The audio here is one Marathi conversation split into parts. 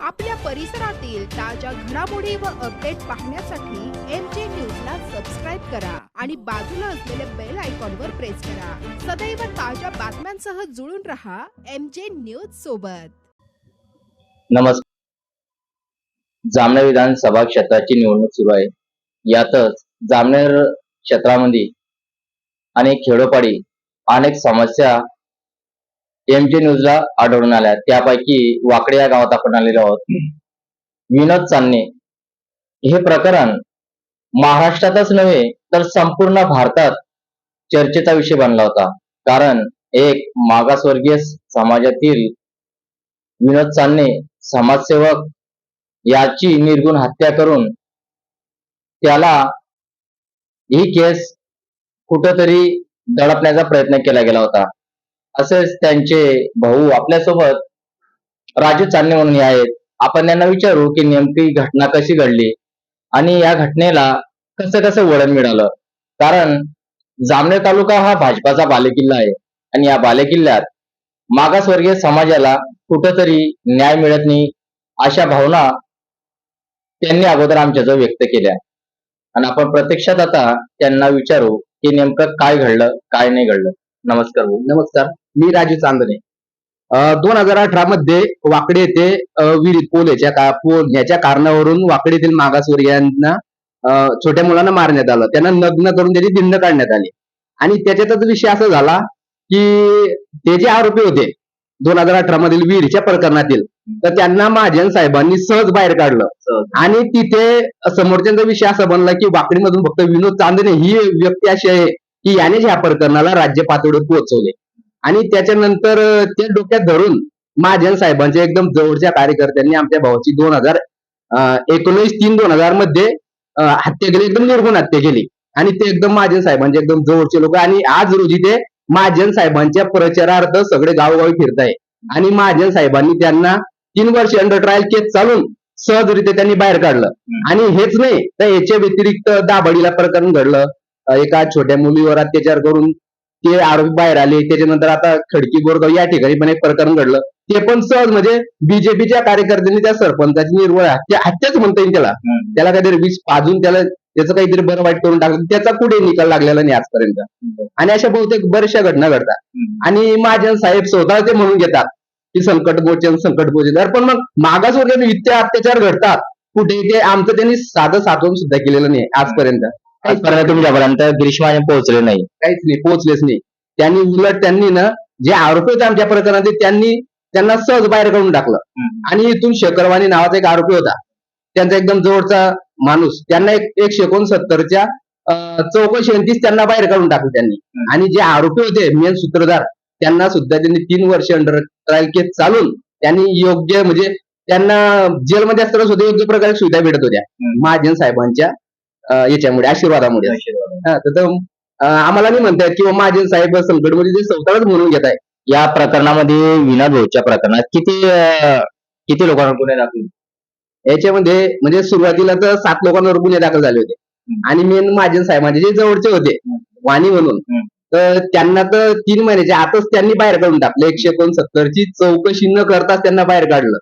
आपल्या परिसरातील ताज्या घडामोडी व अपडेट पाहण्यासाठी एम जे न्यूजला सबस्क्राईब करा आणि बाजूला असलेल्या बेल आयकॉनवर प्रेस करा. सदैव ताज्या बातम्यांसह जुळून रहा एम जे न्यूज सोबत. नमस्कार जामनेर विधानसभा क्षेत्राची निवडणूक सुरू आहे. यातच जामनेर क्षेत्रामध्ये अनेक खेडोपाडी अनेक समस्या एम जे न्यूजला आढळून आल्या. त्यापैकी वाकडे या गावात आपण आलेलो आहोत. विनोद चांदणे. हे प्रकरण महाराष्ट्रातच नव्हे तर संपूर्ण भारतात चर्चेचा विषय बनला होता. कारण एक मागासवर्गीय समाजातील विनोद चांदणे समाजसेवक याची निर्गुण हत्या करून त्याला ही केस कुठंतरी दडपण्याचा प्रयत्न केला गेला होता. असेच त्यांचे भाऊ आपल्यासोबत राजू चांदणे म्हणून आहेत. आपण त्यांना विचारू की नेमकी घटना कशी घडली आणि या घटनेला कसं कसं वळण मिळालं. कारण जामनेर तालुका हा भाजपाचा बालेकिल्ला आहे आणि या बालेकिल्ल्यात मागासवर्गीय समाजाला कुठंतरी न्याय मिळत नाही अशा भावना त्यांनी अगोदर आमच्याजवळ व्यक्त केल्या. आणि आपण प्रत्यक्षात आता त्यांना विचारू की नेमकं काय घडलं काय नाही घडलं. नमस्कार नमस्कार. मी राजू चांदणे. दोन हजार अठरा मध्ये वाकडे येथे विहिरीत पोल याच्या का पोल याच्या कारणावरून वाकडे येथील मागासवर्गीयांना छोट्या मुलांना मारण्यात आलं. त्यांना नग्न करून त्याची दिंड काढण्यात आली. आणि त्याच्यातच विषय असा झाला की ते जे आरोपी होते दोन हजार अठरा मधील विहिरीच्या प्रकरणातील तर त्यांना महाजन साहेबांनी सहज बाहेर काढलं. आणि तिथे समोरच्यांचा विषय असा बनला की वाकडीमधून फक्त विनोद चांदणे ही व्यक्ती अशी आहे की याने ह्या प्रकरणाला राज्य पातळीवर पोहोचवले. आणि त्याच्यानंतर ते डोक्यात धरून महाजन साहेबांच्या एकदम जवळच्या कार्यकर्त्यांनी आमच्या भावाची दोन हजार एकोणीस तीन दोन हजारमध्ये हत्या केली एकदम निर्गुण हत्या केली. आणि ते एकदम महाजन साहेबांचे एकदम जवळचे लोक आणि आज रोजी ते महाजन साहेबांच्या प्रचारार्थ सगळे गावोगावी फिरत आहे. आणि महाजन साहेबांनी त्यांना तीन वर्ष अंडर ट्रायल केस चालून सहजरित्या त्यांनी बाहेर काढलं. आणि हेच नाही तर याच्या व्यतिरिक्त दाभाडीला प्रकरण घडलं. एका छोट्या मुलीवर अत्याचार करून ते आरोपी बाहेर आले त्याच्यानंतर आता खडकी बोरगाव या ठिकाणी पण एक प्रकरण घडलं. ते पण सहज म्हणजे बीजेपीच्या कार्यकर्त्यांनी त्या सरपंचाची निर्वळ हत्या हत्याच म्हणता येईल त्याला. त्याला काहीतरी विष पाजून त्याला त्याचं काहीतरी बरं वाईट करून टाकलं. त्याचा कुठे निकाल लागलेला नाही आजपर्यंत. आणि अशा बहुतेक बऱ्याचशा घटना घडतात. आणि महाजन साहेब स्वतः ते म्हणून घेतात की संकट मोचन संकट मोचन. पण मग मागासवर्गीय इतके अत्याचार घडतात. कुठे ते आमचं त्यांनी साधं साधून सुद्धा केलेलं नाही आजपर्यंत. आजपर्यंत तुमच्यापर्यंत ग्रीष्माने पोहोचले नाही. काहीच नाही पोहोचलेच नाही. त्यांनी उलट त्यांनी ना जे आरोपी होते आमच्या प्रकरणात त्यांनी त्यांना सहज बाहेर काढून टाकलं. आणि इथून शकरवाणी नावाचा एक आरोपी होता. त्यांचा एकदम जवळचा माणूस. त्यांना एक एकशे एकोणसत्तरच्या चौकशी अंतीच त्यांना बाहेर काढून टाकलं त्यांनी. आणि जे आरोपी होते मेन सूत्रधार त्यांना सुद्धा त्यांनी तीन वर्ष अंडर ट्रायल केस चालून त्यांनी योग्य म्हणजे त्यांना जेलमध्ये असताना सुद्धा योग्य प्रकारे सुविधा भेटत होत्या. महाजन साहेबांच्या याच्यामुळे आशीर्वादामुळे हा, तर आम्हाला नाही म्हणतायत किंवा महाजन साहेब संकटमध्ये ते स्वतःच म्हणून घेत आहे या प्रकरणामध्ये विनोद भाऊच्या प्रकरणात किती किती लोकांना गुन्हे दाखल याच्यामध्ये म्हणजे सुरुवातीला तर सात लोकांवर गुन्हे दाखल झाले होते. आणि मेन महाजन साहेबांचे जे जवळचे होते. वाणी म्हणून. तर त्यांना तर तीन महिन्याच्या आतच त्यांनी बाहेर काढून टाकलं एकशे एकोणसत्तरची चौकशी न करताच त्यांना बाहेर काढलं.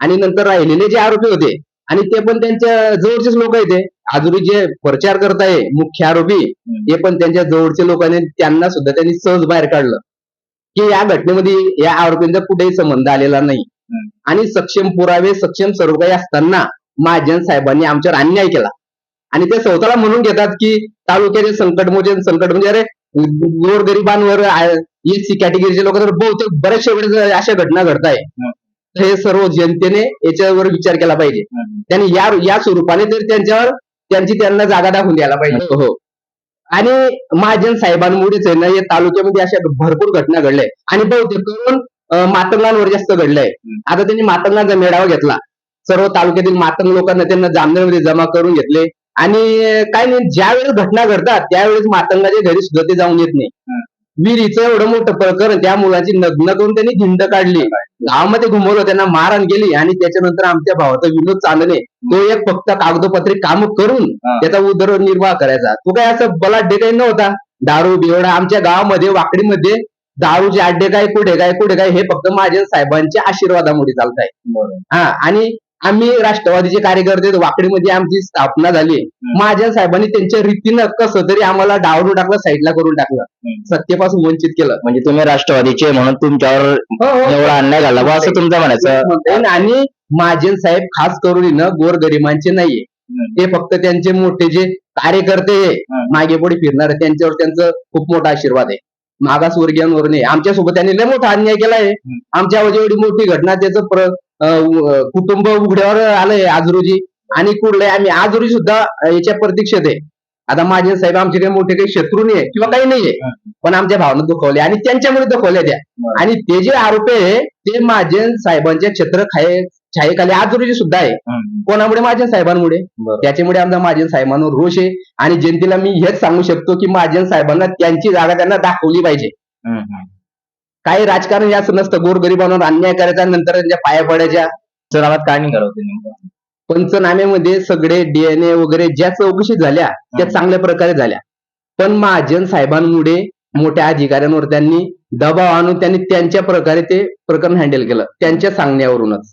आणि नंतर राहिलेले जे आरोपी होते आणि ते पण त्यांच्या जवळचेच लोक आहेत ते. अजूनही जे प्रचार करत आहे मुख्य आरोपी ते पण त्यांच्या जवळचे लोकांनी त्यांना सुद्धा त्यांनी सहज बाहेर काढलं की या घटनेमध्ये या आरोपींचा कुठेही संबंध आलेला नाही. आणि सक्षम पुरावे सक्षम सर्व काही असताना महाजन साहेबांनी आमच्यावर अन्याय केला आणि ते स्वतःला म्हणून घेतात की तालुक्याचे संकटमोचन संकट म्हणजे अरे गोरगरिबांवर एस सी कॅटेगरीचे लोक तर बहुतेक बऱ्याचशा वेळेस अशा घटना घडत आहे हम्म. हे सर्व जनतेने याच्यावर विचार केला पाहिजे. त्यांनी या या स्वरूपाने तर त्यांच्यावर त्यांची त्यांना जागा दाखवून द्यायला पाहिजे. हो आणि महाजन साहेबांमुळेच आहे ना या तालुक्यामध्ये अशा भरपूर घटना घडल्या आणि बहुतेक करून मातंगांवर जास्त घडलंय. आता त्यांनी मातंगांचा मेळावा घेतला. सर्व तालुक्यातील मातंग लोकांना त्यांना जामनेरमध्ये जमा करून घेतले. आणि काय नाही ज्या वेळेस घटना घडतात त्यावेळेस मातंगाच्या घरी सुद्धा ते जाऊन येत नाही. विहिरीचं एवढं मोठं प्रकरण त्या मुलाची नग्न करून त्यांनी धिंड काढली. गावामध्ये घुमवलं त्यांना मारहाण केली आणि त्याच्यानंतर आमच्या भावाचा विनोद चांदणे तो एक फक्त कागदोपत्री काम करून. त्याचा उदरनिर्वाह करायचा. तो काय असं बलाढ्य काही नव्हता. दारू बिवडा आमच्या गावामध्ये वाकडीमध्ये दारूचे अड्डे काय कुठे काय कुठे काय हे फक्त महाजन साहेबांच्या आशीर्वादामुळे चालत आहे हा आणि आम्ही राष्ट्रवादीचे कार्यकर्ते वाकडीमध्ये आमची स्थापना झाली महाजन साहेबांनी त्यांच्या रीतीनं कसं तरी आम्हाला डावरून टाकलं साईडला करून टाकलं. सत्तेपासून वंचित केलं म्हणजे तुम्ही राष्ट्रवादीचे म्हणून तुमच्यावर हो, हो. एवढा अन्याय बा असं तुमचं म्हणायचं. आणि महाजन साहेब खास करून न गोरगरिबांचे नाहीये. ते फक्त त्यांचे मोठे जे कार्यकर्ते. मागे पुढे फिरणार त्यांच्यावर त्यांचं खूप मोठा आशीर्वाद आहे मागासवर्गीयांवर नाही आमच्यासोबत त्यांनी लय मोठा अन्याय केला आहे हम्म. आमच्या एवढी मोठी घटना त्याचं कुटुंब उघड्यावर आलंय आज रोजी आणि कुठलंय आम्ही. आज रोजी सुद्धा याच्या प्रतीक्षेत आहे. आता महाजन साहेब आमचे काही मोठे काही शत्रू नाही किंवा काही नाहीये. पण आमच्या भावना दुखवल्या. आणि त्यांच्यामुळे दुखवल्या त्या. आणि ते जे आरोप आहे ते महाजन साहेबांच्या छत्र खाये छायेखाली आज रोजी सुद्धा आहे. कोणामुळे? महाजन साहेबांमुळे. त्याच्यामुळे आमचा महाजन साहेबांवर रोष आहे. आणि जनतेला मी हेच सांगू शकतो की महाजन साहेबांना त्यांची जागा त्यांना दाखवली पाहिजे. काही राजकारण असं नसतं. गोरगरिबांवर अन्याय करायचा नंतर त्यांच्या पाया पडायच्या. सरावात काय निघालं होतं नेमकं. पंचनाम्यामध्ये सगळे डीएनए वगैरे ज्या चौकशी झाल्या त्या. चांगल्या प्रकारे झाल्या. पण महाजन साहेबांमुळे मोठ्या अधिकाऱ्यांवर त्यांनी दबाव आणून त्यांनी त्यांच्या प्रकारे ते प्रकरण हँडल केलं. त्यांच्या सांगण्यावरूनच.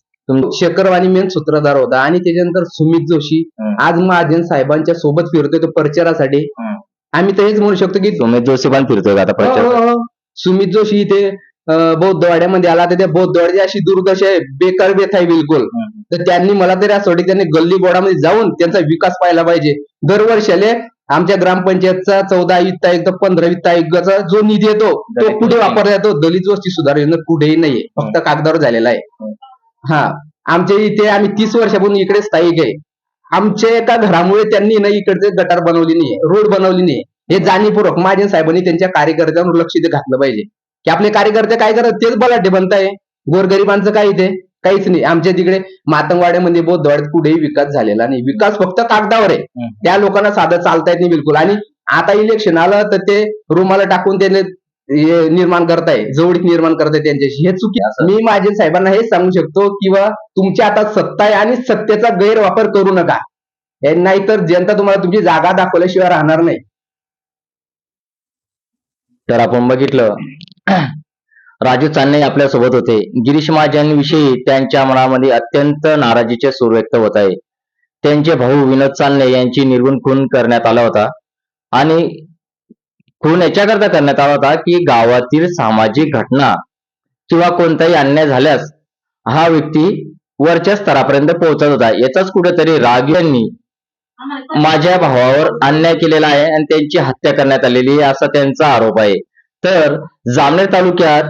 शेखरवाणी मेन सूत्रधार होता आणि त्याच्यानंतर सुमित जोशी. आज महाजन साहेबांच्या सोबत फिरतोय तो प्रचारासाठी. आम्ही तर हेच म्हणू शकतो की सुमित जोशी पण फिरतोय आता हो, प्रचार हो, हो. सुमित जोशी इथे बौद्धवाड्यामध्ये आला. तर त्या बौद्धवाड्याची अशी दुर्दशा आहे. बेकार बेथ आहे बिलकुल. तर त्यांनी मला तरी असं वाटतं त्यांनी गल्ली बोर्डामध्ये जाऊन त्यांचा विकास पाहायला पाहिजे. दरवर्षाले आमच्या ग्रामपंचायतचा चौदा वित्त आयुक्त पंधरा वित्त आयुक्ताचा जो निधी येतो तो कुठे. वापरला जातो दलित वस्ती सुधार योजना कुठेही नाहीये. फक्त कागदावर झालेला आहे. हा. आमच्या इथे आम्ही तीस वर्षापासून इकडे स्थायिक आहे. आमच्या एका घरामुळे त्यांनी ना इकडचे गटार बनवली नाहीये रोड बनवली नाही. हे जाणीवपूर्वक महाजन साहेबांनी त्यांच्या कार्यकर्त्यांवर लक्ष इथे घातलं पाहिजे. की आपले कार्यकर्ते काय करत तेच बलाढ्य बनताय. गोरगरिबांचं काय इथे? काहीच नाही. आमच्या तिकडे मातंगवाड्यामध्ये बौद्धवाड्यात कुठेही विकास झालेला नाही. विकास फक्त कागदावर आहे. त्या लोकांना साधं चालता येत नाही बिलकुल. आणि आता इलेक्शन आलं तर ते रुमाला टाकून त्याने हे निर्माण करताय. जवळीक निर्माण करताय त्यांच्याशी. हे चुकी. मी माझ्या साहेबांना हेच सांगू शकतो किंवा तुमची आता सत्ता आहे आणि सत्तेचा गैरवापर करू नका. हे नाहीतर जनता तुम्हाला तुमची जागा दाखवल्याशिवाय राहणार नाही. तर आपण बघितलं. राजू चांदणे आपल्यासोबत होते. गिरीश महाजनविषयी त्यांच्या मनामध्ये अत्यंत नाराजीचे सूर व्यक्त होत आहे. त्यांचे भाऊ विनोद चांदणे यांची निर्गुण खून करण्यात आला होता. आणि खून याच्याकरता करण्यात आला होता की गावातील सामाजिक घटना किंवा कोणताही अन्याय झाल्यास हा व्यक्ती वरच्या स्तरापर्यंत पोहोचत होता. याचाच कुठेतरी राग यांनी माझ्या भावावर अन्याय केलेला आहे आणि त्यांची हत्या करण्यात आलेली आहे असा त्यांचा आरोप आहे. तर जामनेर तालुक्यात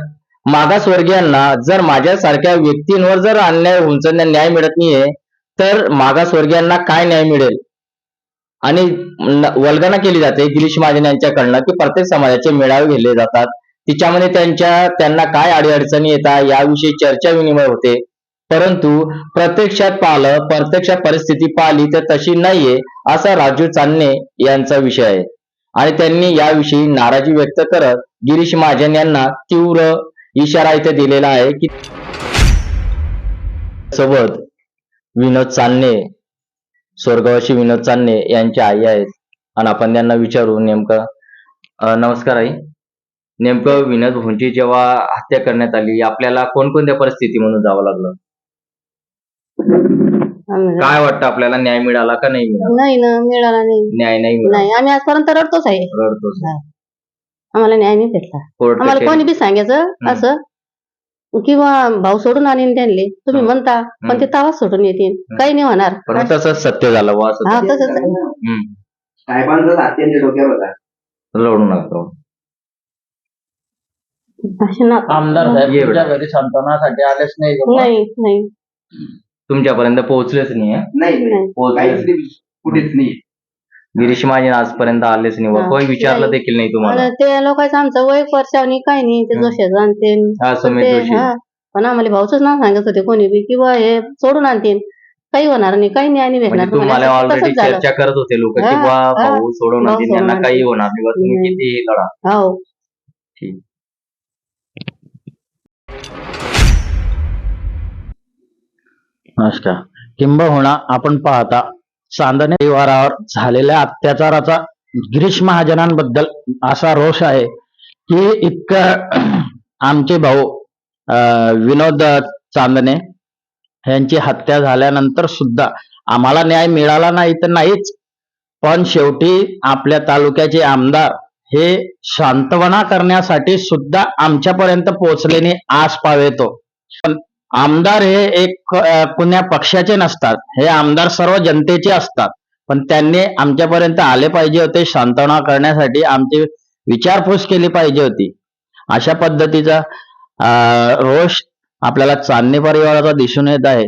मागासवर्गीयांना जर माझ्यासारख्या व्यक्तींवर जर अन्याय उंचण्या न्याय मिळत नाहीये तर मागासवर्गीयांना काय न्याय मिळेल? आणि वल्गना केली जाते गिरीश महाजन यांच्याकडनं की प्रत्येक समाजाचे मेळावे घेतले जातात. तिच्यामध्ये त्यांच्या त्यांना काय अडीअडचणी येतात याविषयी चर्चा विनिमय होते. परंतु प्रत्यक्षात पाहिलं प्रत्यक्षात परिस्थिती पाहिली तर तशी नाहीये असा राजू चांदणे यांचा विषय आहे. आणि त्यांनी याविषयी नाराजी व्यक्त करत गिरीश महाजन यांना तीव्र इशारा इथे दिलेला आहे की सोबत विनोद चांदणे स्वर्गवासी विनोद चांदणे यांच्या आई आहेत. आणि आपण त्यांना विचारू नेमकं नमस्कार आई. नेमकं विनोद भोंची जेव्हा हत्या करण्यात आली आपल्याला कोणकोणत्या परिस्थितीमधून जावं लागलं? काय वाटतं आपल्याला? न्याय मिळाला का नाही मिळाला? नाही ना मिळाला नाही. न्याय नाही मिळाला. नाही आम्ही आजपर्यंत रडतोच आहे. रडतोच आम्हाला न्याय नाही भेटला. कोर्ट आम्हाला कोणी बी सांगायचं असं किंवा भाऊ सोडून आणीन त्यांनी तुम्ही हं. म्हणता पण ते तावा सोडून येतील. काही नाही होणार. पण तसंच सत्य झालं बुवा असं हा तसंच आहे. हम्म. साहेबांचा अत्यंत डोक्यावर होता. रडू नका. अशी ना- आमदार साहेब ये तुमच्या बेटा. घरी संतानासाठी आलेच नाही का? नाही नाही. तुमच्यापर्यंत पोहोचलेच नाही हं? नाही नाही पोहोचलेच काहीच नाही. कुठेच नाही गिरीश महाजन आजपर्यंत आलेच नाही. हा. कोणी विचारलं. देखील नाही तुम्हाला आणि ते लोकांचं आमचं वय परशावणी काही नाही ते हं. जोशाचं आणते हा सुमित ते जोशी हा पण आम्हाला भाऊच नाव सांगत होते कोणी बी किंवा हे सोडून आणतील काही होणार नाही काही नाही म्हणजे भेटणार तुम्हाला तुम्हाला. ऑलरेडी तसंच झालं चर्चा करत होते लोक की हा, हा. भाऊ सोडून भाऊ त्यांना काही. होणार नाही तुम्ही. किती लढा हो ठीक नमस्कार. किंबहुना आपण पाहता चांदणे परिवारावर झालेल्या अत्याचाराचा गिरीश महाजनांबद्दल असा रोष आहे की इतकं आमचे भाऊ विनोद चांदणे यांची हत्या झाल्यानंतर सुद्धा आम्हाला न्याय मिळाला नाही तर नाहीच. पण शेवटी आपल्या तालुक्याचे आमदार हे शांतवना करण्यासाठी सुद्धा आमच्यापर्यंत पोहोचलेने आस पावेतो. पण आमदार हे एक अं, कुण्या पक्षाचे नसतात. हे आमदार सर्व जनतेचे असतात. पण त्यांनी आमच्यापर्यंत आले पाहिजे होते शांतवना करण्यासाठी आमची विचारपूस केली पाहिजे होती. अशा पद्धतीचा रोष आपल्याला चांदणे परिवाराचा दिसून येत आहे.